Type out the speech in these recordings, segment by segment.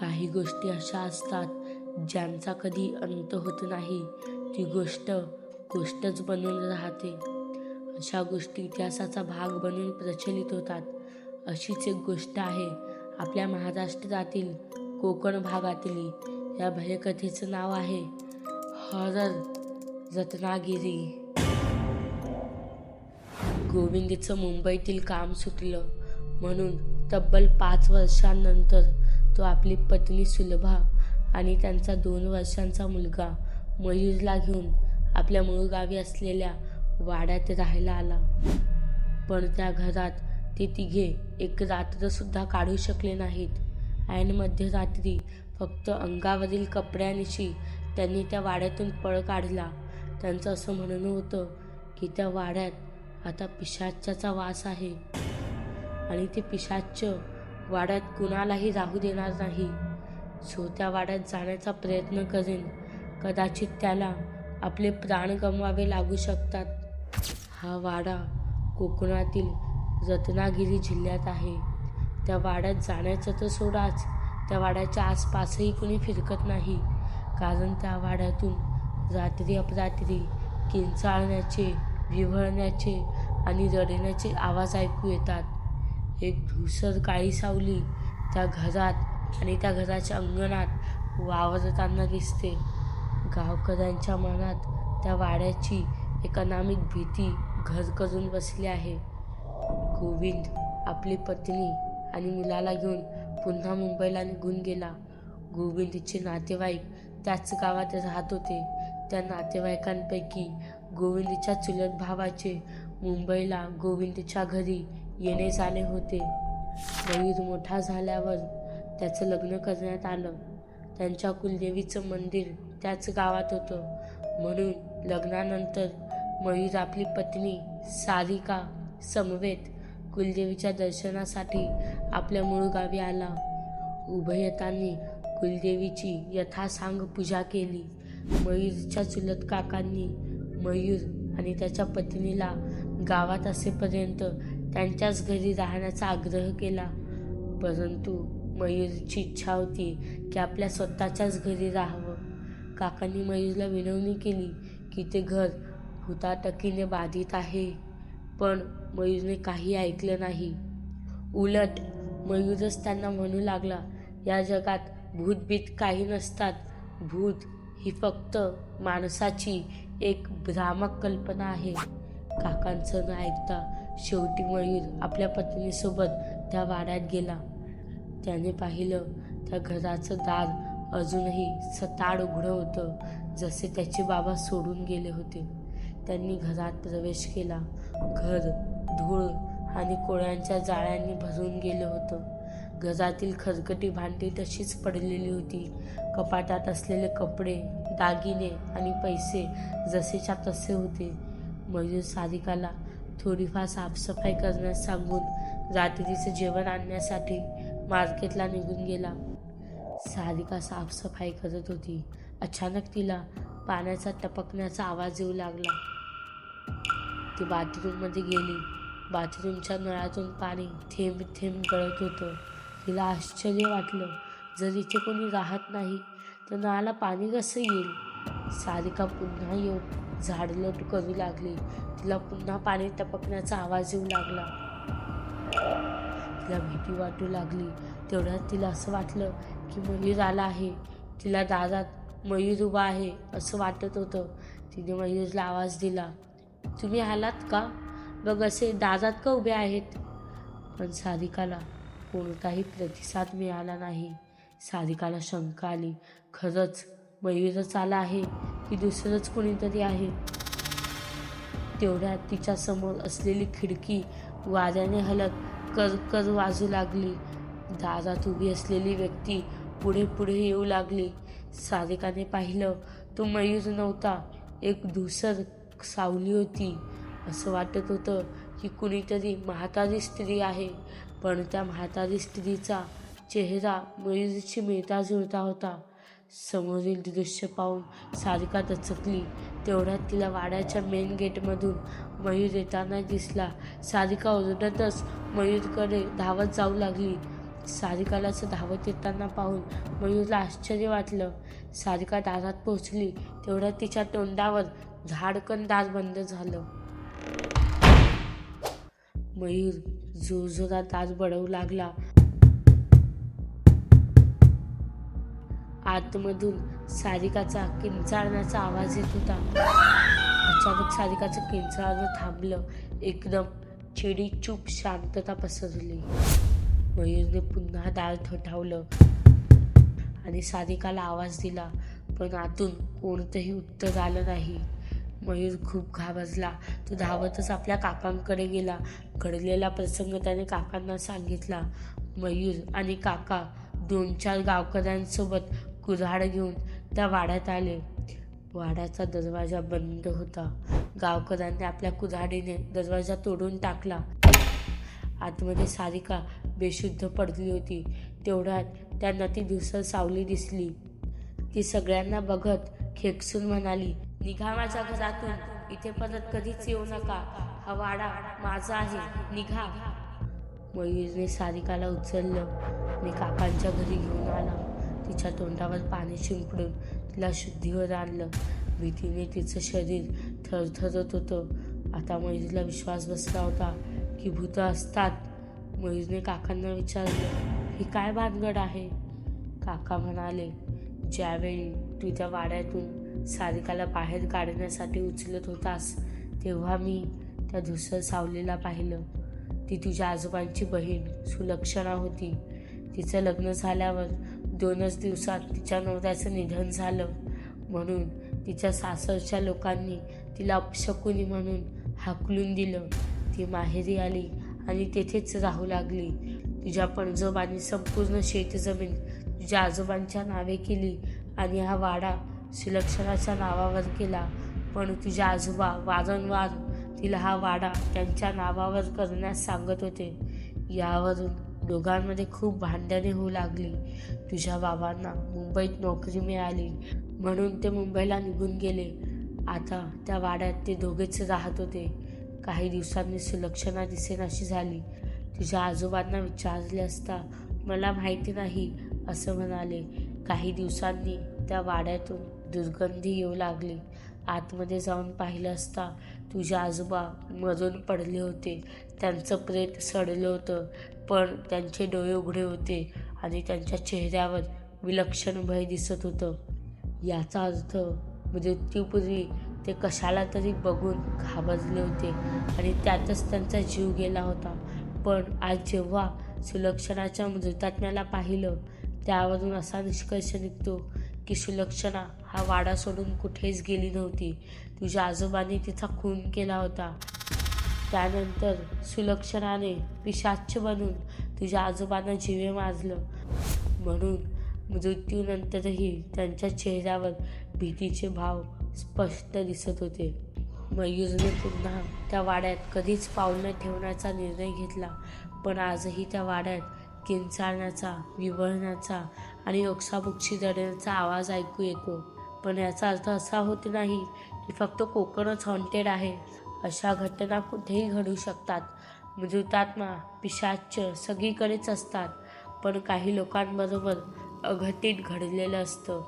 काही गोष्टी अशा असतात ज्यांचा कधी अंत होत नाही. ती गोष्ट गोष्टच बनून राहते. अशा गोष्टी इतिहासाचा भाग बनून प्रचलित होतात. अशीच एक गोष्ट आहे आपल्या महाराष्ट्रातील कोकण भागातील या भयकथेचं नाव आहे हॉरर रत्नागिरी. गोविंदचं मुंबईतील काम सुटलं म्हणून तब्बल पाच वर्षांनंतर तो आपली पत्नी सुलभा आणि त्यांचा दोन वर्षांचा मुलगा मयूरला घेऊन आपल्या मूळ गावी असलेल्या वाड्यात राहायला आला. पण त्या घरात ते तिघे एक रात्रसुद्धा काढू शकले नाहीत. ऐन मध्यरात्री फक्त अंगावरील कपड्यांशी त्यांनी त्या वाड्यातून पळ काढला. त्यांचं असं म्हणणं होतं की त्या वाड्यात आता पिशाच्याचा वास आहे. आणि ते पिशाच्च वाड्यात कुणालाही राहू देणार नाही. सो त्या वाड्यात जाण्याचा प्रयत्न करेन. कदाचित त्याला आपले प्राण गमवावे लागू शकतात. हा वाडा कोकणातील रत्नागिरी जिल्ह्यात आहे. त्या वाड्यात जाण्याचं तर सोडाच. त्या वाड्याच्या आसपासही कुणी फिरकत नाही. कारण त्या वाड्यातून रात्री अपरात्री किंचाळण्याचे विव्हळण्याचे आणि रडण्याचे आवाज ऐकू येतात. एक धुसर काळी सावली त्या घरात आणि त्या घराच्या अंगणात वावरताना दिसते. गावकऱ्यांच्या मनात त्या वाड्याची एक अनामिक भीती घर करून बसली आहे. गोविंद आपली पत्नी आणि मुलाला घेऊन पुन्हा मुंबईला निघून गेला. गोविंदचे नातेवाईक त्याच गावात राहत होते. त्या नातेवाईकांपैकी गोविंदच्या चुलत भावाचे मुंबईला गोविंदच्या घरी येणे जाणे होते. मयूर मोठा झाल्यावर त्याचं लग्न करण्यात आलं. त्यांच्या कुलदेवीचं मंदिर त्याच गावात होतं. म्हणून लग्नानंतर मयूर आपली पत्नी सारिका समवेत कुलदेवीच्या दर्शनासाठी आपल्या मूळ गावी आला. उभयतांनी कुलदेवीची यथासांग पूजा केली. मयूरच्या चुलत काकांनी मयूर आणि त्याच्या पत्नीला गावात असेपर्यंत त्यांच्याच घरी राहण्याचा आग्रह केला. परंतु मयूरची इच्छा होती की आपल्या स्वतःच्याच घरी राहावं. काकांनी मयूरला विनवणी केली की ते घर हुताटकीने बाधित आहे पण मयूरने काही ऐकलं नाही. उलट मयूरच त्यांना म्हणू लागला या जगात भूतभीत काही नसतात. भूत ही फक्त माणसाची एक भ्रामक कल्पना आहे. काकांचं न ऐकता शेवटी मयूर आपल्या पत्नीसोबत त्या वाड्यात गेला. त्याने पाहिलं त्या घराचं दार अजूनही सताड उघडं होतं जसे त्याचे बाबा सोडून गेले होते. त्यांनी घरात प्रवेश केला. घर धूळ आणि कोळ्यांच्या जाळ्यांनी भरून गेलं होतं. घरातील खरकटी भांडी तशीच पडलेली होती. कपाटात असलेले कपडे दागिने आणि पैसे जसेच्या तसे होते. मयूर सारिकाला थोडीफार साफसफाई करण्यास सांगून रात्रीचं जेवण आणण्यासाठी मार्केटला निघून गेला. सारिका साफसफाई करत होती. अचानक तिला पाण्याचा टपकण्याचा आवाज येऊ लागला. ती बाथरूममध्ये गेली. बाथरूमच्या नळातून पाणी थेंब थेंब गळत होतं. तिला आश्चर्य वाटलं. जर इथे कोणी राहत नाही तर नळाला पाणी कसं येईल? सारिका पुन्हा येऊ झाडलोट करू लागली. तिला पुन्हा पाणी टपकण्याचा आवाज येऊ लागला. तिला भीती वाटू लागली. तेवढ्यात तिला असं वाटलं की मयूर आला आहे. तिला दारात मयूर उभा आहे असं वाटत होतं. तिने मयूरला आवाज दिला तुम्ही आलात का? बघ असे दारात का उभे आहेत? पण सारिकाला कोणताही प्रतिसाद मिळाला नाही. सारिकाला शंका आली खरंच मयूरच आला आहे? की दुसरंच कोणीतरी आहे. तेवढ्यात तिच्या समोर असलेली खिडकी वाऱ्याने हलत कर कर वाजू लागली. दारात उभी असलेली व्यक्ती पुढे पुढे येऊ लागली. सारिकाने पाहिलं तो मयूर नव्हता एक धुसर सावली होती. असं वाटत होतं की कुणीतरी म्हातारी स्त्री आहे पण त्या म्हातारी स्त्रीचा चेहरा मयूरशी मिळता जुळता होता. समोरील दृश्य पाहून सारिका दचकली. तेवढ्यात तिला वाड्याच्या मेन गेटमधून मयूर येताना दिसला. सारिका ओरडतच मयूरकडे धावत जाऊ लागली. सारिकाला असं धावत येताना पाहून मयूरला आश्चर्य वाटलं. सारिका दारात पोहोचली. तेवढ्यात तिच्या तोंडावर झाडकन दार बंद झालं. मयूर जोरजोरात दार बडवू लागला. आतमधून सारिकाचा किंचाळण्याचा आवाज येत होता. अचानक सारिकाचं किंचाळणं थांबलं. एकदम चिडी चूप शांतता पसरली. मयूरने पुन्हा दार ठोठावलं आणि सारिकाला आवाज दिला पण आतून कोणतंही उत्तर आलं नाही. मयूर खूप घाबरला. तो धावतच आपल्या काकांकडे गेला. घडलेला प्रसंग त्याने काकांना सांगितला. मयूर आणि काका दोन चार गावकऱ्यांसोबत कुऱ्हाड घेऊन त्या वाड्यात आले. वाड्याचा दरवाजा बंद होता. गावकऱ्यांनी आपल्या कुऱ्हाडीने दरवाजा तोडून टाकला. आतमध्ये सारिका बेशुद्ध पडली होती. तेवढ्यात त्यांना ती धुसर सावली दिसली. ती सगळ्यांना बघत खेकसून म्हणाली निघा माझ्या घरातून. इथे परत कधीच येऊ नका. हा वाडा माझा आहे. निघा. मयूरने सारिकाला उचललं. आणि काकांच्या घरी घेऊन आला. तिच्या तोंडावर पाणी शिंपडून तिला शुद्धीवर आणलं. भीतीने तिचं शरीर थरथरत होतं. आता मयुरीला विश्वास बसला होता की भूत असतात. मयुरीने काकांना विचारलं ही काय भानगड आहे? काका म्हणाले ज्यावेळी तू त्या वाड्यातून सारिकाला बाहेर काढण्यासाठी उचलत होतास तेव्हा मी त्या धुसर सावलीला पाहिलं. ती तुझ्या आजोबांची बहीण सुलक्षणा होती. तिचं लग्न झाल्यावर दोनच दिवसात तिच्या नवऱ्याचं निधन झालं. म्हणून तिच्या सासरच्या लोकांनी तिला अपशकुनी म्हणून हाकलून दिलं. ती माहेरी आली आणि तेथेच राहू लागली. तुझ्या पणजोबांनी संपूर्ण शेतजमीन तुझ्या आजोबांच्या नावे केली आणि हा वाडा सुलक्षणाच्या नावावर केला. पण तुझ्या आजोबा वारंवार तिला हा वाडा त्यांच्या नावावर करण्यास सांगत होते. यावरून दोघांमध्ये खूप भांडणे होऊ लागली. तुझ्या बाबांना मुंबईत नोकरी मिळाली म्हणून ते मुंबईला निघून गेले. आता त्या वाड्यात ते दोघेच राहत होते. काही दिवसांनी सुलक्षणा दिसेनाशी झाली. तुझ्या आजोबांना विचारले असता मला माहिती नाही असं म्हणाले. काही दिवसांनी त्या वाड्यातून दुर्गंधी येऊ लागली. आतमध्ये जाऊन पाहिलं असता तुझे आजोबा मरून पडले होते. त्यांचं प्रेत सडलं होतं पण त्यांचे डोळे उघडे होते आणि त्यांच्या चेहऱ्यावर विलक्षण भय दिसत होतं. याचा अर्थ मृत्यूपूर्वी ते कशाला तरी बघून घाबरले होते आणि त्यातच त्यांचा जीव गेला होता. पण आज जेव्हा सुलक्षणाच्या मृतात्म्याला पाहिलं त्यावरून असा निष्कर्ष निघतो की सुलक्षणा हा वाडा सोडून कुठेच गेली नव्हती. तुझ्या आजोबांनी तिचा खून केला होता. त्यानंतर सुलक्षणाने पिशाच्य बनून तुझ्या आजोबांना जिवे माजलं. म्हणून मृत्यूनंतरही त्यांच्या चेहऱ्यावर भीतीचे भाव स्पष्ट दिसत होते. मयूरने पुन्हा त्या वाड्यात कधीच पाऊल न ठेवण्याचा निर्णय घेतला पण आजही त्या वाड्यात किंचाळण्याचा विवळण्याचा आणि ओक्साबोक्षी दडण्याचा आवाज ऐकू येतो. पण याचा अर्थ असा होत नाही की फक्त कोकणच हॉन्टेड आहे. अशा घटना कुठेही घडू शकतात. मृतात्मा पिशाच सगळीकडेच असतात. पण काही लोकांबरोबर अघटित घडलेलं असतं.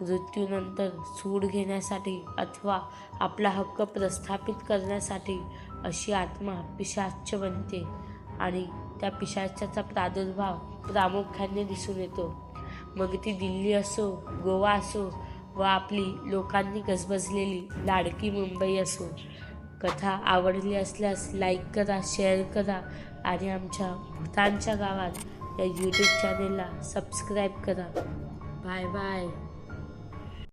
मृत्यूनंतर सूड घेण्यासाठी अथवा आपला हक्क प्रस्थापित करण्यासाठी अशी आत्मा पिशाच बनते आणि त्या पिशाच्याचा प्रादुर्भाव प्रामुख्याने दिसून येतो. मग ती दिल्ली असो गोवा असो व आपली लोकांनी गजबजलेली लाडकी मुंबई असो कथा आवडली असल्यास लाईक करा शेअर करा आणि आमच्या भूतांच्या गावात या यूट्यूब चॅनेलला सबस्क्राईब करा. Bye bye